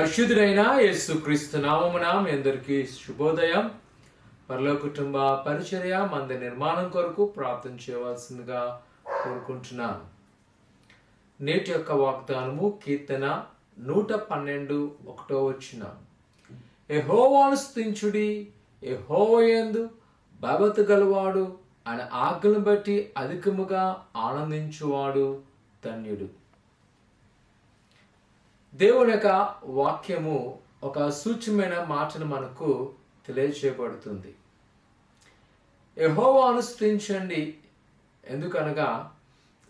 పరిశుద్ధుడైన యేసు క్రీస్తు నామమున మీ అందరికీ శుభోదయం. పరలో కుటుంబ పరిచర్య మంద నిర్మాణం కొరకు ప్రార్థన చేయవలసిందిగా కోరుకుంటున్నాను. నేటి యొక్క వాగ్దానము కీర్తన నూట పన్నెండు ఒకటో వచ్చిన ఎహోవాను స్థించుడి ఎహోవయందు భగవత్ గలవాడు ఆయన ఆజ్ఞను బట్టి అధికముగా ఆనందించువాడు ధన్యుడు. దేవుని యొక్క వాక్యము ఒక సూచ్యమైన మాటను మనకు తెలియచేయబడుతుంది. యహోవా అనుసరించండి ఎందుకనగా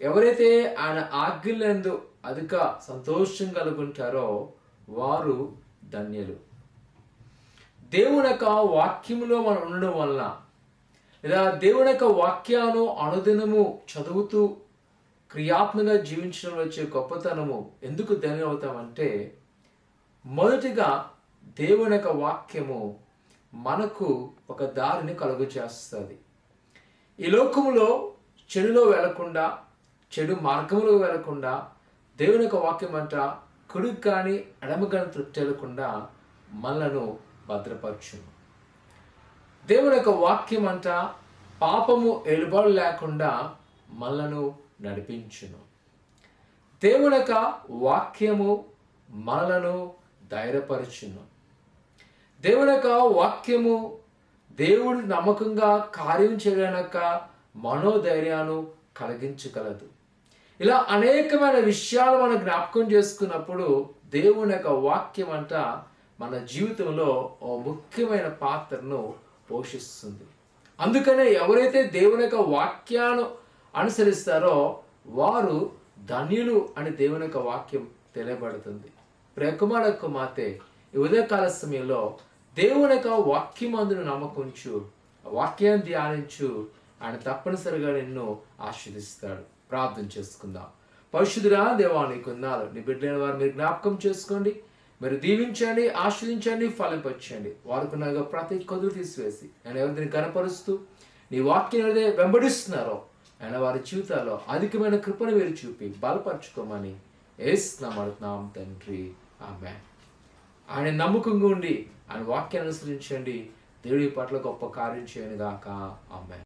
ఎవరైతే ఆయన ఆజ్ఞలందు అధిక సంతోషం కలుగుంటారో వారు ధన్యులు. దేవుని యొక్క వాక్యములో మనం ఉండడం వలన లేదా దేవుని యొక్క వాక్యాను అనుదినము చదువుతూ క్రియాత్మకంగా జీవించడం వచ్చే గొప్పతనము ఎందుకు ధన్యం అవుతామంటే మొదటిగా దేవుని యొక్క వాక్యము మనకు ఒక దారిని కలుగు చేస్తుంది ఈ లోకములో చెడులో వెళ్ళకుండా చెడు మార్గంలో వెళ్ళకుండా దేవుని యొక్క వాక్యం అంట కుడికి కానీ ఎడమ కానీ తృప్తి మనలను భద్రపరచును. దేవుని యొక్క వాక్యం అంట పాపము ఎలుబడి లేకుండా మనలను నడిపించును. దేవుని యొక్క వాక్యము మనలను ధైర్యపరచును. దేవుని యొక్క వాక్యము దేవుడు నమ్మకంగా కార్యం చేయడానక మనోధైర్యాన్ని కలిగించగలదు. ఇలా అనేకమైన విషయాలు మనం జ్ఞాపకం చేసుకున్నప్పుడు దేవుని యొక్క వాక్యం అంట మన జీవితంలో ఓ ముఖ్యమైన పాత్రను పోషిస్తుంది. అందుకనే ఎవరైతే దేవుని యొక్క వాక్యాన్ని అనుసరిస్తారో వారు ధన్యులు అని దేవుని యొక్క వాక్యం తెలియబడుతుంది. ప్రేకుమార కుమార్తె ఈ ఉదయకాల సమయంలో దేవుని యొక్క వాక్యమందును నమ్మకుంచు వాక్యాన్ని ధ్యానించు ఆయన తప్పనిసరిగా నిన్ను ఆశీర్దిస్తాడు. ప్రార్థన చేసుకుందాం. పరిశుద్ధురా దేవా నీకున్నారు నీ బిడ్డలైన వారు మీరు జ్ఞాపకం చేసుకోండి. మీరు దీవించండి ఆశ్రయించండి ఫలింపచ్చండి వారికి ప్రతి కొద్దులు తీసివేసి నేను ఎవరిని కనపరుస్తూ నీ వాక్యం ఏదైతే వెంబడిస్తున్నారో ఆయన వారి జీవితాల్లో అధికమైన కృపను మీరు చూపి బలపరచుకోమని ఏస్తున్నాం తండ్రి. ఆమె ఆయన నమ్మకంగా ఉండి ఆయన వాక్యాన్ని అనుసరించండి. దేవుడి పట్ల గొప్ప కార్యం చేయను గాక ఆమె